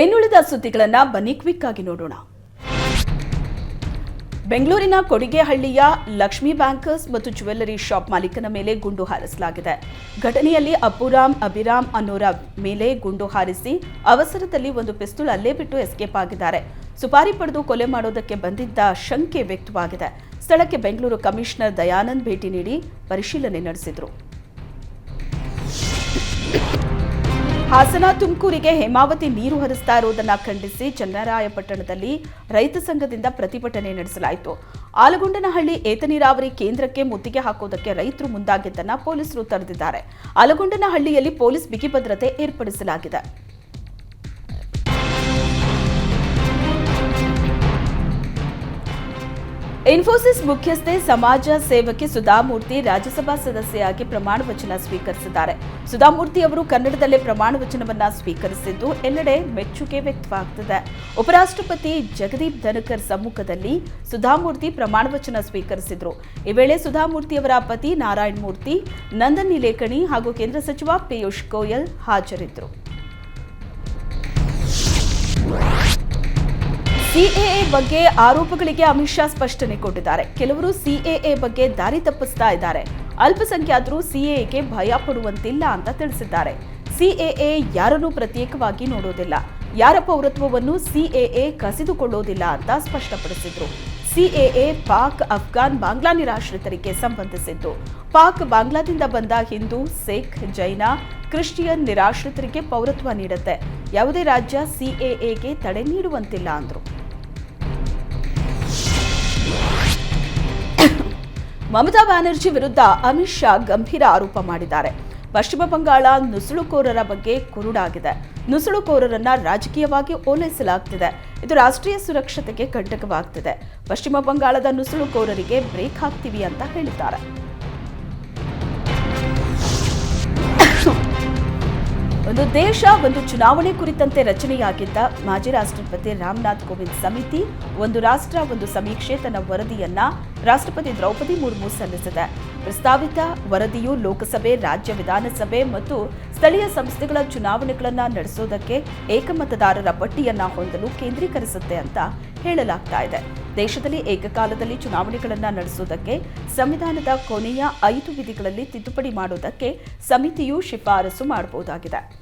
ಇನ್ನುಳಿದ ಸುದ್ದಿಗಳನ್ನ ಬನ್ನಿ ಕ್ವಿಕ್ ಆಗಿ ನೋಡೋಣ. ಬೆಂಗಳೂರಿನ ಕೊಡಿಗೆಹಳ್ಳಿಯ ಲಕ್ಷ್ಮಿ ಬ್ಯಾಂಕರ್ಸ್ ಮತ್ತು ಜ್ಯುವೆಲ್ಲರಿ ಶಾಪ್ ಮಾಲೀಕನ ಮೇಲೆ ಗುಂಡು ಹಾರಿಸಲಾಗಿದೆ. ಘಟನೆಯಲ್ಲಿ ಅಪ್ಪುರಾಮ್ ಅಭಿರಾಮ್ ಅನ್ನೋರ ಮೇಲೆ ಗುಂಡು ಹಾರಿಸಿ ಅವಸರದಲ್ಲಿ ಒಂದು ಪಿಸ್ತೂಲ್ ಅಲ್ಲೇ ಬಿಟ್ಟು ಎಸ್ಕೇಪ್ ಆಗಿದ್ದಾರೆ. ಸುಪಾರಿ ಪಡೆದು ಕೊಲೆ ಮಾಡೋದಕ್ಕೆ ಬಂದಿದ್ದ ಶಂಕೆ ವ್ಯಕ್ತವಾಗಿದೆ. ಸ್ಥಳಕ್ಕೆ ಬೆಂಗಳೂರು ಕಮಿಷನರ್ ದಯಾನಂದ್ ಭೇಟಿ ನೀಡಿ ಪರಿಶೀಲನೆ ನಡೆಸಿದರು. ಹಾಸನ ತುಮಕೂರಿಗೆ ಹೇಮಾವತಿ ನೀರು ಹರಿಸ್ತಾ ಇರುವುದನ್ನು ಖಂಡಿಸಿ ಚನ್ನರಾಯಪಟ್ಟಣದಲ್ಲಿ ರೈತ ಸಂಘದಿಂದ ಪ್ರತಿಭಟನೆ ನಡೆಸಲಾಯಿತು. ಆಲಗೊಂಡನಹಳ್ಳಿ ಏತ ನೀರಾವರಿ ಕೇಂದ್ರಕ್ಕೆ ಮುತ್ತಿಗೆ ಹಾಕೋದಕ್ಕೆ ರೈತರು ಮುಂದಾಗಿದ್ದನ್ನು ಪೊಲೀಸರು ತಡೆದಿದ್ದಾರೆ. ಆಲಗೊಂಡನಹಳ್ಳಿಯಲ್ಲಿ ಪೊಲೀಸ್ ಬಿಗಿ ಭದ್ರತೆ ಏರ್ಪಡಿಸಲಾಗಿದೆ. ಇನ್ಫೋಸಿಸ್ ಮುಖ್ಯಸ್ಥೆ ಸಮಾಜ ಸೇವಕಿ ಸುಧಾಮೂರ್ತಿ ರಾಜ್ಯಸಭಾ ಸದಸ್ಯೆಯಾಗಿ ಪ್ರಮಾಣ ವಚನ ಸ್ವೀಕರಿಸಿದ್ದಾರೆ. ಸುಧಾಮೂರ್ತಿ ಅವರು ಕನ್ನಡದಲ್ಲೇ ಪ್ರಮಾಣ ವಚನವನ್ನ ಸ್ವೀಕರಿಸಿದ್ದು ಎಲ್ಲೆಡೆ ಮೆಚ್ಚುಗೆ ವ್ಯಕ್ತವಾಗುತ್ತಿದೆ ಉಪರಾಷ್ಟ್ರಪತಿ ಜಗದೀಪ್ ಧನಕರ್ ಸಮ್ಮುಖದಲ್ಲಿ ಸುಧಾಮೂರ್ತಿ ಪ್ರಮಾಣ ವಚನ ಸ್ವೀಕರಿಸಿದ್ರು. ಈ ವೇಳೆ ಸುಧಾಮೂರ್ತಿ ಅವರ ಪತಿ ನಾರಾಯಣ ಮೂರ್ತಿ ನಂದನ್ ನಿಲೇಕಣಿ ಹಾಗೂ ಕೇಂದ್ರ ಸಚಿವ ಪಿಯೂಷ್ ಗೋಯಲ್ ಹಾಜರಿದ್ದರು. ಸಿಎಎ ಬಗ್ಗೆ ಆರೋಪಗಳಿಗೆ ಅಮಿತ್ ಶಾ ಸ್ಪಷ್ಟನೆ ಕೊಟ್ಟಿದ್ದಾರೆ. ಕೆಲವರು ಸಿಎಎ ಬಗ್ಗೆ ದಾರಿ ತಪ್ಪಿಸ್ತಾ ಇದ್ದಾರೆ. ಅಲ್ಪಸಂಖ್ಯಾತರು ಸಿಎಎಗೆ ಭಯ ಪಡುವಂತಿಲ್ಲ ಅಂತ ತಿಳಿಸಿದ್ದಾರೆ. ಸಿಎಎ ಯಾರನ್ನೂ ಪ್ರತ್ಯೇಕವಾಗಿ ನೋಡೋದಿಲ್ಲ. ಯಾರ ಪೌರತ್ವವನ್ನು ಸಿಎಎ ಕಸಿದುಕೊಳ್ಳೋದಿಲ್ಲ ಅಂತ ಸ್ಪಷ್ಟಪಡಿಸಿದ್ರು. ಸಿಎಎ ಪಾಕ್, ಅಫ್ಘಾನ್, ಬಾಂಗ್ಲಾ ನಿರಾಶ್ರಿತರಿಗೆ ಸಂಬಂಧಿಸಿದ್ದು. ಪಾಕ್, ಬಾಂಗ್ಲಾದಿಂದ ಬಂದ ಹಿಂದೂ, ಸಿಖ್, ಜೈನ, ಕ್ರಿಶ್ಚಿಯನ್ ನಿರಾಶ್ರಿತರಿಗೆ ಪೌರತ್ವ ನೀಡುತ್ತೆ. ಯಾವುದೇ ರಾಜ್ಯ ಸಿಎಎಗೆ ತಡೆ ನೀಡುವಂತಿಲ್ಲ ಅಂದ್ರು. ಮಮತಾ ಬ್ಯಾನರ್ಜಿ ವಿರುದ್ಧ ಅಮಿತ್ ಶಾ ಗಂಭೀರ ಆರೋಪ ಮಾಡಿದ್ದಾರೆ. ಪಶ್ಚಿಮ ಬಂಗಾಳ ನುಸುಳುಕೋರರ ಬಗ್ಗೆ ಕುರುಡಾಗಿದೆ. ನುಸುಳುಕೋರರನ್ನ ರಾಜಕೀಯವಾಗಿ ಓಲೈಸಲಾಗ್ತಿದೆ. ಇದು ರಾಷ್ಟ್ರೀಯ ಸುರಕ್ಷತೆಗೆ ಕಂಟಕವಾಗ್ತಿದೆ ಪಶ್ಚಿಮ ಬಂಗಾಳದ ನುಸುಳುಕೋರರಿಗೆ ಬ್ರೇಕ್ ಹಾಕ್ತೀವಿ ಅಂತ ಹೇಳಿದ್ದಾರೆ. ಒಂದು ದೇಶ, ಒಂದು ಚುನಾವಣೆ ಕುರಿತಂತೆ ರಚನೆಯಾಗಿದ್ದ ಮಾಜಿ ರಾಷ್ಟ್ರಪತಿ ರಾಮನಾಥ್ ಕೋವಿಂದ್ ಸಮಿತಿ, ಒಂದು ರಾಷ್ಟ್ರ, ಒಂದು ಸಮೀಕ್ಷೆ ತನ್ನ ವರದಿಯನ್ನ ರಾಷ್ಟ್ರಪತಿ ದ್ರೌಪದಿ ಮುರ್ಮು ಸಲ್ಲಿಸಿದೆ. ಪ್ರಸ್ತಾವಿತ ವರದಿಯು ಲೋಕಸಭೆ, ರಾಜ್ಯ ವಿಧಾನಸಭೆ ಮತ್ತು ಸ್ಥಳೀಯ ಸಂಸ್ಥೆಗಳ ಚುನಾವಣೆಗಳನ್ನು ನಡೆಸೋದಕ್ಕೆ ಏಕಮತದಾರರ ಪಟ್ಟಿಯನ್ನ ಹೊಂದಲು ಕೇಂದ್ರೀಕರಿಸುತ್ತೆ ಅಂತ ಹೇಳಲಾಗ್ತಾ ಇದೆ. ದೇಶದಲ್ಲಿ ಏಕಕಾಲದಲ್ಲಿ ಚುನಾವಣೆಗಳನ್ನು ನಡೆಸುವುದಕ್ಕೆ ಸಂವಿಧಾನದ ಕೊನೆಯ ಐದು ವಿಧಿಗಳಲ್ಲಿ ತಿದ್ದುಪಡಿ ಮಾಡುವುದಕ್ಕೆ ಸಮಿತಿಯು ಶಿಫಾರಸು ಮಾಡಬಹುದಾಗಿದೆ.